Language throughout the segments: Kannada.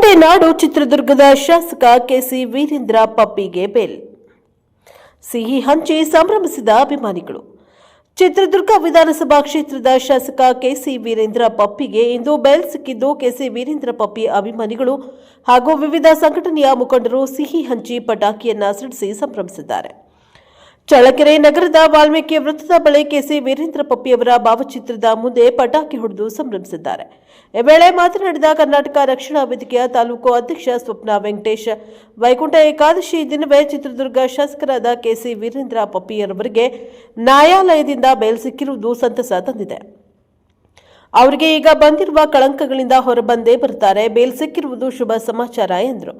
ಕೋಟೆ ನಾಡು ಚಿತ್ರದುರ್ಗದ ಶಾಸಕ ಕೆಸಿ ವೀರೇಂದ್ರ ಪಪ್ಪಿಗೆ ಬೇಲ್. ಸಿಹಿ ಹಂಚಿ ಸಂಭ್ರಮಿಸಿದ ಅಭಿಮಾನಿಗಳು. ಚಿತ್ರದುರ್ಗ ವಿಧಾನಸಭಾ ಕ್ಷೇತ್ರದ ಶಾಸಕ ಕೆಸಿ ವೀರೇಂದ್ರ ಪಪ್ಪಿಗೆ ಇಂದು ಬೆಲ್ ಸಿಕ್ಕಿದ್ದು ಕೆಸಿ ವೀರೇಂದ್ರ ಪಪ್ಪಿ ಅಭಿಮಾನಿಗಳು ಹಾಗೂ ವಿವಿಧ ಸಂಘಟನೆಯ ಮುಖಂಡರು ಸಿಹಿ ಹಂಚಿ ಪಟಾಕಿಯನ್ನ ಸಿಡಿಸಿ ಸಂಭ್ರಮಿಸಿದ್ದಾರೆ. ಚಳ್ಳಕೆರೆ ನಗರದ ವಾಲ್ಮೀಕಿ ವೃತ್ತದ ಬಳಿ ಕೆಸಿ ವೀರೇಂದ್ರ ಪಪ್ಪಿಯವರ ಭಾವಚಿತ್ರದ ಮುಂದೆ ಪಟಾಕಿ ಹೊಡೆದು ಸಂಭ್ರಮಿಸಿದ್ದಾರೆ. ಈ ವೇಳೆ ಮಾತನಾಡಿದ ಕರ್ನಾಟಕ ರಕ್ಷಣಾ ವೇದಿಕೆಯ ತಾಲೂಕು ಅಧ್ಯಕ್ಷ ಸ್ವಪ್ನ ವೆಂಕಟೇಶ್, ವೈಕುಂಠ ಏಕಾದಶಿ ದಿನವೇ ಚಿತ್ರದುರ್ಗ ಶಾಸಕರಾದ ಕೆಸಿ ವೀರೇಂದ್ರ ಪಪ್ಪಿಯವರಿಗೆ ನ್ಯಾಯಾಲಯದಿಂದ ಬೇಲ್ ಸಿಕ್ಕಿರುವುದು ಸಂತಸ ತಂದಿದೆ. ಅವರಿಗೆ ಈಗ ಬಂದಿರುವ ಕಳಂಕಗಳಿಂದ ಹೊರಬಂದೇ ಬರುತ್ತಾರೆ ಬೇಲ್ ಸಿಕ್ಕಿರುವುದು ಶುಭ ಸಮಾಚಾರ ಎಂದರು.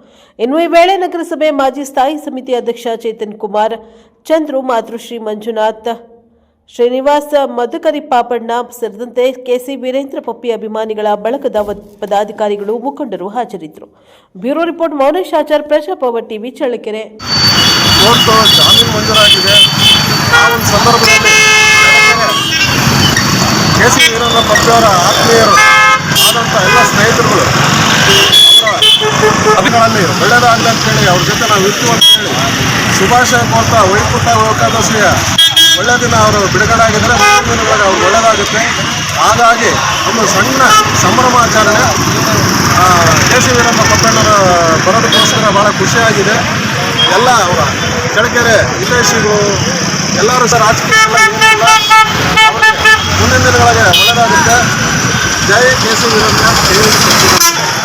ಇನ್ನು ಈ ವೇಳೆ ನಗರಸಭೆ ಮಾಜಿ ಸ್ಥಾಯಿ ಸಮಿತಿ ಅಧ್ಯಕ್ಷ ಚೇತನ್ ಕುಮಾರ್, ಚಂದ್ರು ಮಾತೃಶ್ರೀ ಮಂಜುನಾಥ್, ಶ್ರೀನಿವಾಸ್ ಮಧುಕರಿ ಪಾಪಣ್ಣ ಸೇರಿದಂತೆ ಕೆಸಿ ವೀರೇಂದ್ರ ಪಪ್ಪಿ ಅಭಿಮಾನಿಗಳ ಬಳಗದ ಪದಾಧಿಕಾರಿಗಳು ಮುಖಂಡರು ಹಾಜರಿದ್ದರು. ಬ್ಯೂರೋ ರಿಪೋರ್ಟ್ ಮೌನೇಶ್ ಆಚಾರ್ ಪ್ರಜಾಪವ ಟಿವಿ, ಚಳ್ಳಕೆರೆ. ಪಬ್ಬಿಯವರ ಆತ್ಮೀಯರು ಆದಂಥ ಎಲ್ಲ ಸ್ನೇಹಿತರುಗಳು. ಅವುಗಳಲ್ಲಿ ಒಳ್ಳೆಯದಾಗಲಿ ಅಂತೇಳಿ ಅವ್ರ ಜೊತೆ ನಾವು ಇರ್ತೀವಿ ಅಂತೇಳಿ ಶುಭಾಶಯ ಕೋರ್ತಾ ವೈಕುಂಠ ಏಕಾದಶಿಯ ಒಳ್ಳೆಯ ದಿನ ಅವರು ಬಿಡುಗಡೆ ಆಗಿದ್ರೆ ದಿನಗಳಿಗೆ ಅವ್ರು ಅವ್ರಿಗೆ ಒಳ್ಳೆಯದಾಗುತ್ತೆ ಹಾಗಾಗಿ ಒಂದು ಸಣ್ಣ ಸಂಭ್ರಮಾಚರಣೆ ಸಿ ವೀರಪ್ಪ ಪಟ್ಟಣ್ಣರ ಬರೋದಕ್ಕೋಸ್ಕರ ಭಾಳ ಖುಷಿಯಾಗಿದೆ. ಎಲ್ಲ ಅವರ ಚಳಕೆರೆ ಹಿತೈಷಿಗಳು, ಎಲ್ಲರೂ ಸರ್ ರಾಜಕೀಯ Acayip insanlara biraz sevgi